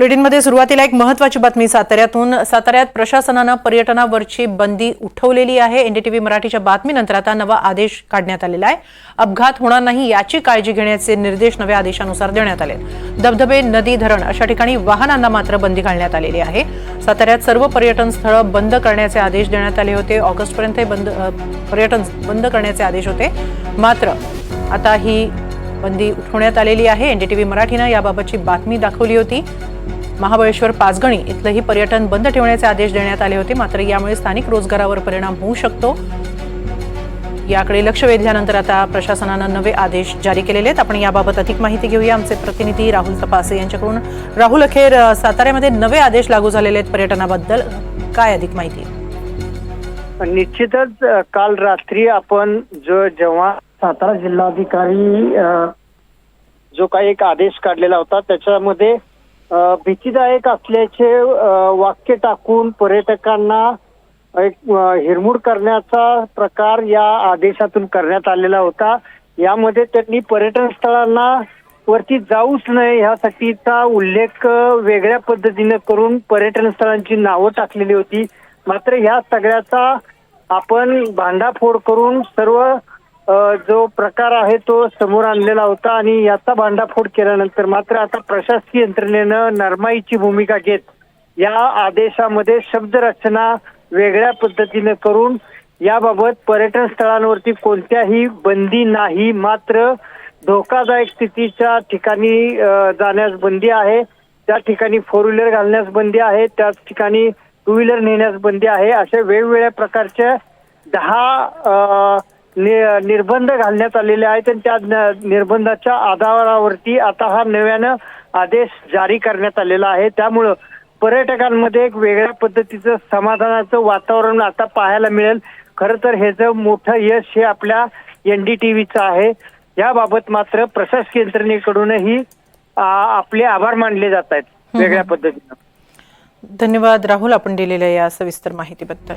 बुलेटिनमध्ये सुरुवातीला एक महत्वाची बातमी साताऱ्यातून साताऱ्यात प्रशासनानं पर्यटनावरची बंदी उठवलेली आहे. एनडीटीव्ही मराठीच्या बातमीनंतर आता नवा आदेश काढण्यात आलेला आहे. अपघात होणार नाही याची काळजी घेण्याचे निर्देश नव्या आदेशानुसार देण्यात आले धबधबे नदी धरण अशा ठिकाणी वाहनांना मात्र बंदी घालण्यात आलेली आहे. साताऱ्यात सर्व पर्यटन स्थळं बंद करण्याचे आदेश देण्यात आले होते. ऑगस्टपर्यंत हे बंद पर्यटन बंद करण्याचे आदेश होते. मात्र आता ही बंदी उठवण्यात आलेली आहे. एनडीटीव्ही मराठीनं याबाबतची बातमी दाखवली होती. महाबळेश्वर पाचगणी इथलंही पर्यटन बंद ठेवण्याचे आदेश देण्यात आले होते. मात्र यामुळे स्थानिक रोजगारावर परिणाम होऊ शकतो. याकडे लक्ष वेधल्यानंतर आता प्रशासनानं नवे आदेश जारी केलेले आहेत. आपण याबाबत अधिक माहिती घेऊया. आमचे प्रतिनिधी राहुल तपासे यांच्याकडून. राहुल अखेर साताऱ्यामध्ये नवे आदेश लागू झालेले आहेत पर्यटनाबद्दल. काय अधिक माहिती? निश्चितच काल रात्री आपण जो जेव्हा सातारा जिल्हाधिकारी जो काही एक आदेश काढलेला होता त्याच्यामध्ये भीतीदायक असल्याचे वाक्य टाकून पर्यटकांना एक हिरमूड करण्याचा प्रकार या आदेशातून करण्यात आलेला होता. यामध्ये त्यांनी पर्यटन स्थळांना वरती जाऊच नये ह्यासाठीचा उल्लेख वेगळ्या पद्धतीने करून पर्यटन स्थळांची नावं टाकलेली होती. मात्र ह्या सगळ्याचा आपण भांडाफोड करून सर्व जो प्रकार आहे तो समोर आणलेला होता आणि याचा भांडाफोड केल्यानंतर मात्र आता प्रशासकीय यंत्रणेनं नरमाईची भूमिका घेत या आदेशामध्ये शब्दरचना वेगळ्या पद्धतीने करून याबाबत पर्यटन स्थळांवरती कोणत्याही बंदी नाही. मात्र धोकादायक स्थितीच्या ठिकाणी जाण्यास बंदी आहे. त्या ठिकाणी फोर व्हीलर घालण्यास बंदी आहे. त्याच ठिकाणी टू व्हीलर नेण्यास बंदी आहे. अशा वेगवेगळ्या प्रकारच्या दहा निर्बंध घालण्यात आलेले आहेत आणि त्या निर्बंधाच्या आधारावरती आता हा नव्यानं आदेश जारी करण्यात आलेला आहे. त्यामुळं पर्यटकांमध्ये एक वेगळ्या पद्धतीचं समाधानाचं वातावरण आता पाहायला मिळेल. खरं तर ह्याचं मोठं यश हे आपल्या एनडीटीव्हीचं आहे. याबाबत मात्र प्रशासकीय यंत्रणेकडूनही आपले आभार मानले जात आहेत. वेगळ्या पद्धतीनं. धन्यवाद राहुल आपण दिलेल्या या सविस्तर माहितीबद्दल.